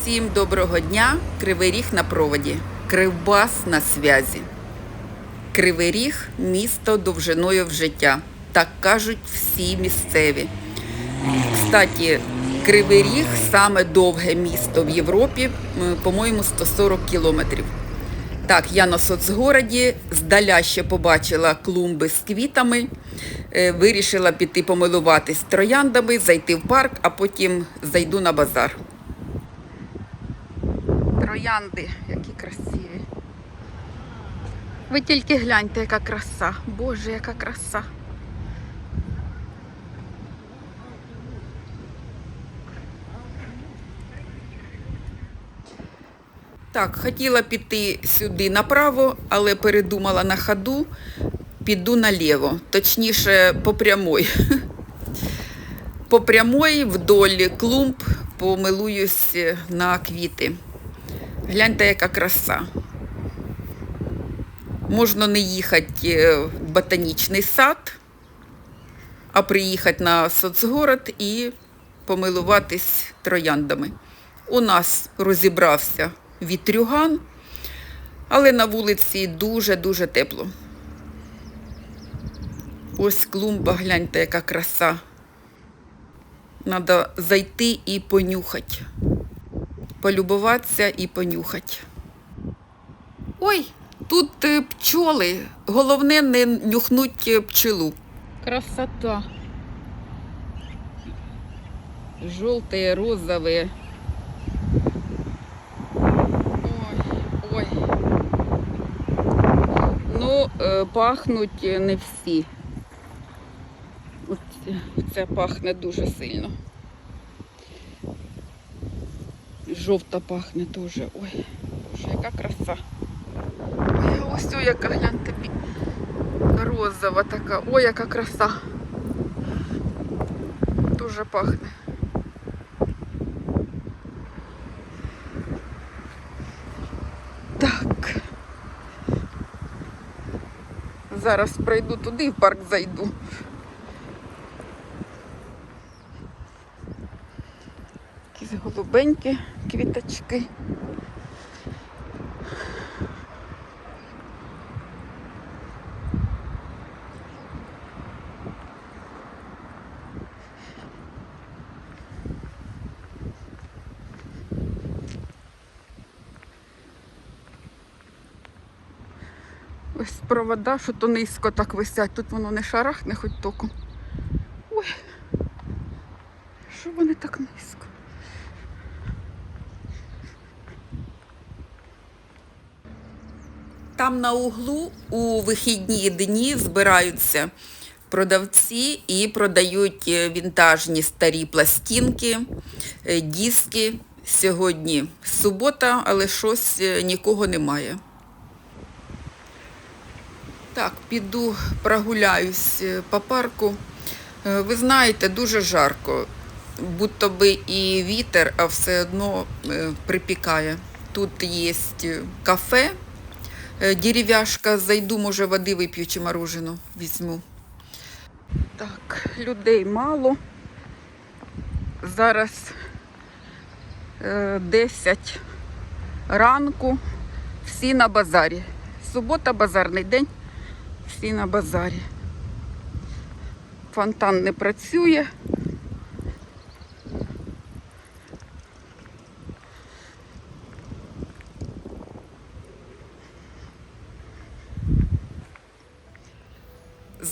Всім доброго дня! Кривий Ріг на проводі. Кривбас на зв'язі. Кривий Ріг місто довжиною в життя. Так кажуть всі місцеві. Кстати, Кривий Ріг саме довге місто в Європі, по-моєму, 140 кілометрів. Так, я на соцгороді, здаля ще побачила клумби з квітами, е, вирішила піти помилуватись трояндами, зайти в парк, а потім зайду на базар. Троянди, які красиві. Ви тільки гляньте, яка краса. Боже, яка краса. Так, хотіла піти сюди направо, але передумала на ходу, піду наліво, точніше по прямой. По прямой вдоль клумб помилуюсь на квіти. Гляньте, яка краса. Можна не їхати в ботанічний сад, а приїхати на соцгород і помилуватись трояндами. У нас розібрався вітрюган, але на вулиці дуже-дуже тепло. Ось клумба, гляньте, яка краса. Треба зайти і понюхати. Полюбуватися і понюхати. Ой, тут е, пчоли. Головне не нюхнуть е, пчелу. Красота. Желтые, розовые. Ой, ой. Ну, е, пахнуть не всі. Це пахне дуже сильно. Жовта пахне теж. Ой, боже, яка краса. Ой, ось о, яка гляньте. Розова така. Ой, яка краса. Дуже пахне. Так. Зараз пройду туди в парк зайду. Якісь голубенькі квіточки. Ось провода, що то низько так висять. Тут воно не шарахне хоч током. Ой, що вони так низько? Там на углу у вихідні дні збираються продавці і продають е, вінтажні старі пластинки, е, диски. Сьогодні субота, але щось е, нікого немає. Так, піду прогуляюсь по парку. Ви знаєте, дуже жарко. Будто би і вітер, а все одно припікає. Тут є кафе, дерев'яшка, зайду, може, води вип'ю чи морожену візьму. Так, людей мало. Зараз е, 10 ранку. Всі на базарі. Субота, базарний день. Всі на базарі. Фонтан не працює.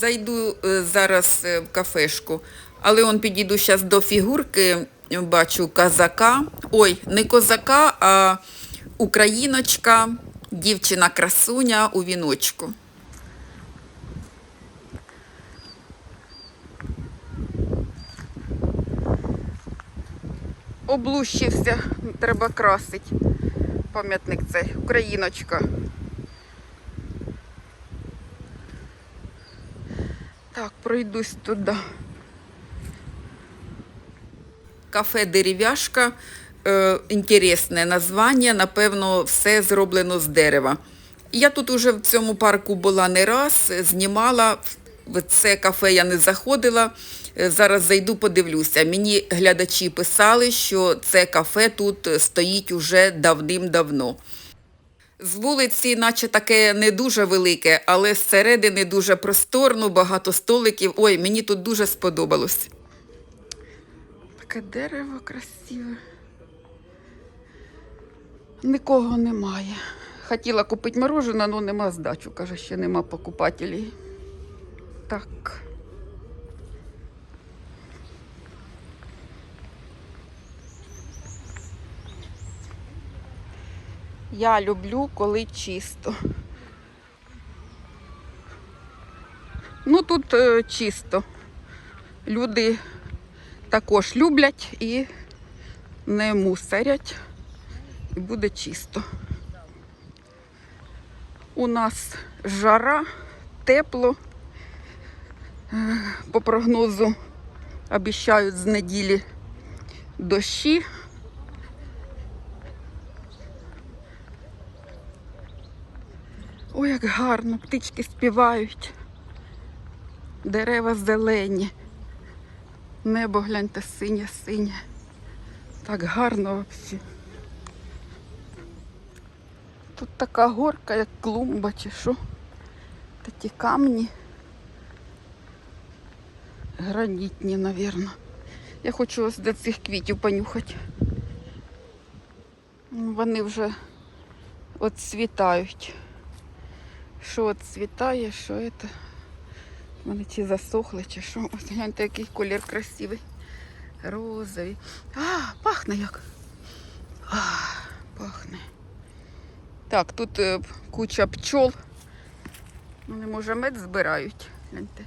Зайду е, зараз е, в кафешку, але он підійду зараз до фігурки, бачу козака. Ой, не козака, а україночка, дівчина-красуня у віночку. Облущився, треба красити. Пам'ятник цей, україночка. Так, пройдусь туди. Кафе Дерев'яшка. Е, інтересне названня, напевно, все зроблено з дерева. Я тут уже в цьому парку була не раз, знімала. В це кафе я не заходила. Е, Зараз зайду, подивлюся. Мені глядачі писали, що це кафе тут стоїть уже давним-давно. З вулиці, наче таке не дуже велике, але зсередини дуже просторно, багато столиків. Ой, мені тут дуже сподобалось. Таке дерево красиве. Нікого немає. Хотіла купити мороженое, але нема здачу. Каже, ще нема покупателів. Так. Я люблю, коли чисто. Ну тут е, чисто. Люди також люблять і не мусорять. І буде чисто. У нас жара, тепло. Е, По прогнозу обіцяють з неділі дощі. Ой, як гарно, птички співають. Дерева зелені. Небо гляньте синє, синє. Так гарно взагалі. Тут така горка, як клумба чи що. Такі камні. Гранітні, напевно. Я хочу ось до цих квітів понюхати. Вони вже отцвітають. Що отцвітає, що це? Вони чи засохли, чи що. Ось гляньте, який колір красивий. Розовий. А, пахне як. А, пахне. Так, тут е, куча пчол. Вони, може, мед збирають. Гляньте.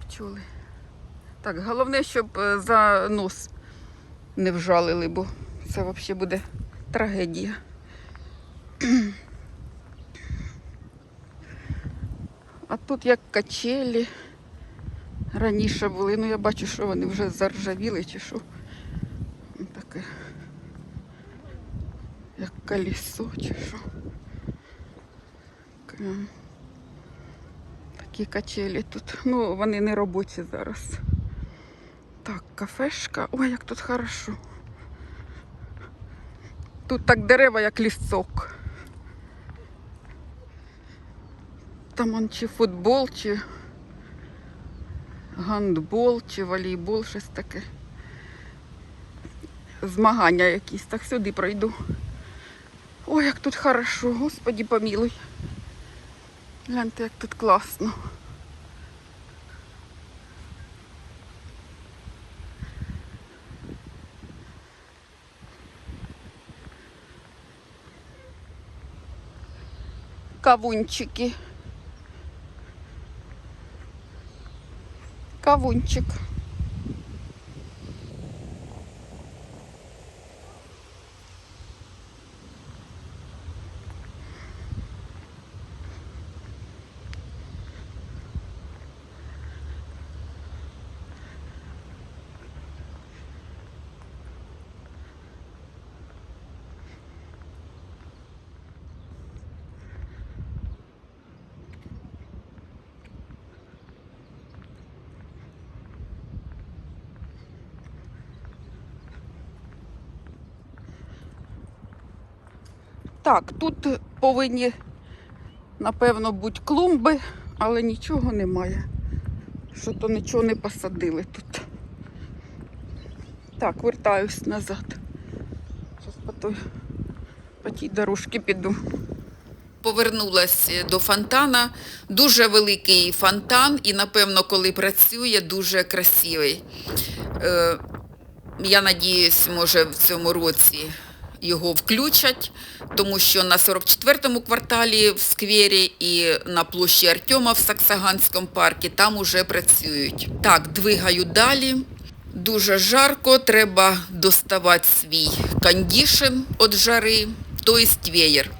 Пчоли. Так, головне, щоб е, за нос не вжалили, бо це взагалі буде трагедія. Тут як качелі. Раніше були, ну я бачу, що вони вже заржавіли чи що. Таке. Як колесо чи що. Такі качелі тут. Ну, вони не робочі зараз. Так, кафешка. Ой, як тут хорошо. Тут так дерева, як лісок. Там он чи футбол, чи гандбол, чи волейбол, щось таке. Змагання якісь. Так сюди пройду. Ой, як тут хорошо, господі помілуй. Гляньте, як тут класно. Кавунчики. Кавунчик. Так, тут повинні, напевно, бути клумби, але нічого немає. Що то нічого не посадили тут. Так, вертаюсь назад. Зараз по, той, по тій дорожці піду. Повернулась до фонтана. Дуже великий фонтан і, напевно, коли працює, дуже красивий. Е, я надіюсь, може в цьому році його включать, тому що на 44-му кварталі в сквері і на площі Артема в Саксаганському парку там уже працюють. Так, двигаю далі. Дуже жарко, треба доставати свій кондішн від жари, тобто веєр.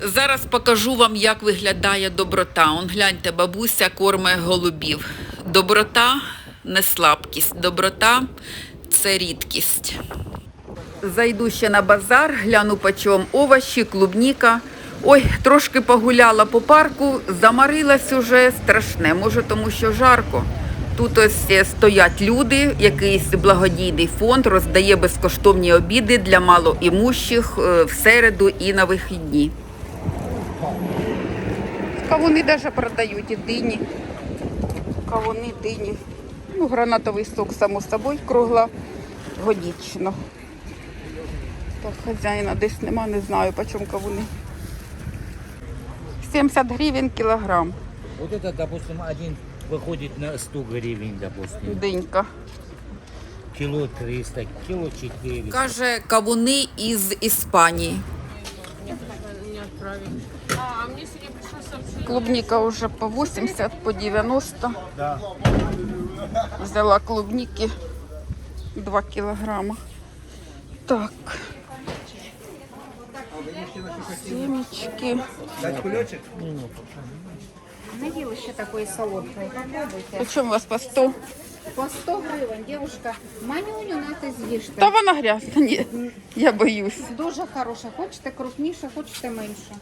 Зараз покажу вам, як виглядає доброта. Он гляньте, бабуся корме голубів. Доброта не слабкість, доброта це рідкість. Зайду ще на базар, гляну по чому овочі, клубніка. Ой, трошки погуляла по парку, замарилась уже страшне, може тому що жарко. Тут ось е, стоять люди, якийсь благодійний фонд роздає безкоштовні обіди для малоімущих е, в середу і на вихідні. Кавуни навіть продають і дині. Кавуни, дині. Ну, гранатовий сок, само собою, круглогодічно. Так, хазяїна десь нема, не знаю, по чому кавуни. 70 гривень кілограм. Вот это, допустим, один выходит на 100 гривен, допустим. Динька. Кило 300, кило 400. Каже, кавуни із Іспанії. Клубника уже по 80, по 90. Да. Взяла клубники 2 килограмма. Так. Семечки. Надел ще такої солодкої. Попробуйте. Почем у вас по 100? По 100 гривень, дівчинка. Манюню нати з'їжте. Та вона грязна, ні. Я боюсь. Дуже хороша. Хочете крупніше, хочете менше.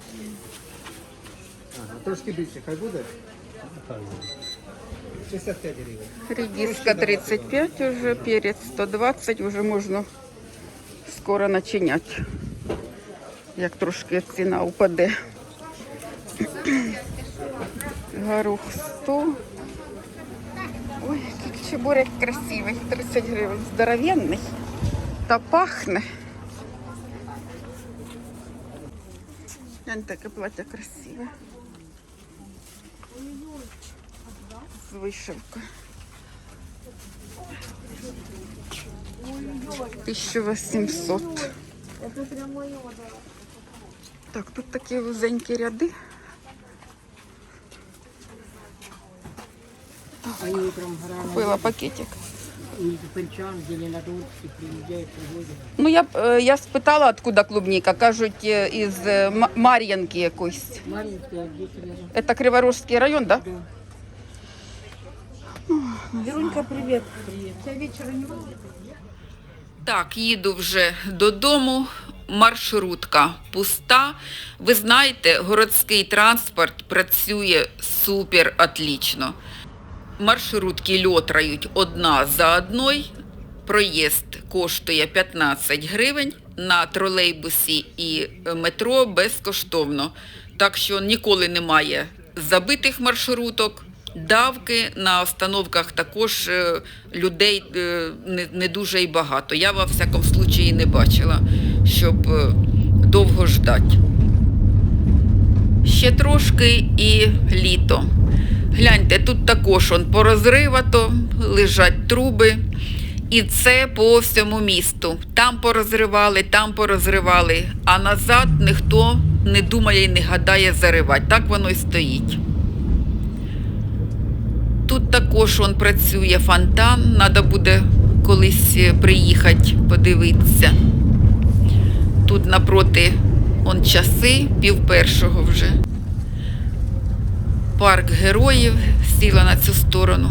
Трошки більше, хай буде? 65 гривень. Редиска 35 уже, перец 120, уже можна скоро начинять. Як трошки ціна упаде. Горох 100. Ой, який чебурек красивий, 30 гривень. Здоровенний. Та пахне. Глянь, таке плаття красиве. З вишивкою. 1800. Так, тут такі вузенькі ряди. Они утром рано Купила пакетик. из Пенчан, Зеленодольский приезжают, привозят. Ну, я, б, е, я спитала, откуда клубника. Кажуть, е, із е, М- Мар'янки якоїсь. Маленькие, а здесь рядом. Це Криворожський район, так? Да? Верунька, привет. Привет. Тебя вечера не будет? Так, їду вже додому. Маршрутка пуста. Ви знаєте, городський транспорт працює супер отлично. Маршрутки льотрають одна за одною. Проїзд коштує 15 гривень. На тролейбусі і метро безкоштовно. Так що ніколи немає забитих маршруток. Давки на остановках також е, людей е, не, дуже і багато. Я во всякому случаї не бачила, щоб е, довго ждати. Ще трошки і літо. Гляньте, тут також он порозривато, лежать труби. І це по всьому місту. Там порозривали, там порозривали, а назад ніхто не думає і не гадає заривати. Так воно і стоїть. Тут також он працює фонтан, треба буде колись е, приїхати, подивитися. Тут напроти он часи, пів першого вже. Парк героїв сіла на цю сторону.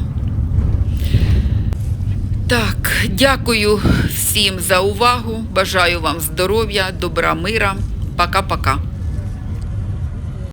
Так, дякую всім за увагу. Бажаю вам здоров'я, добра, мира. Пока-пока.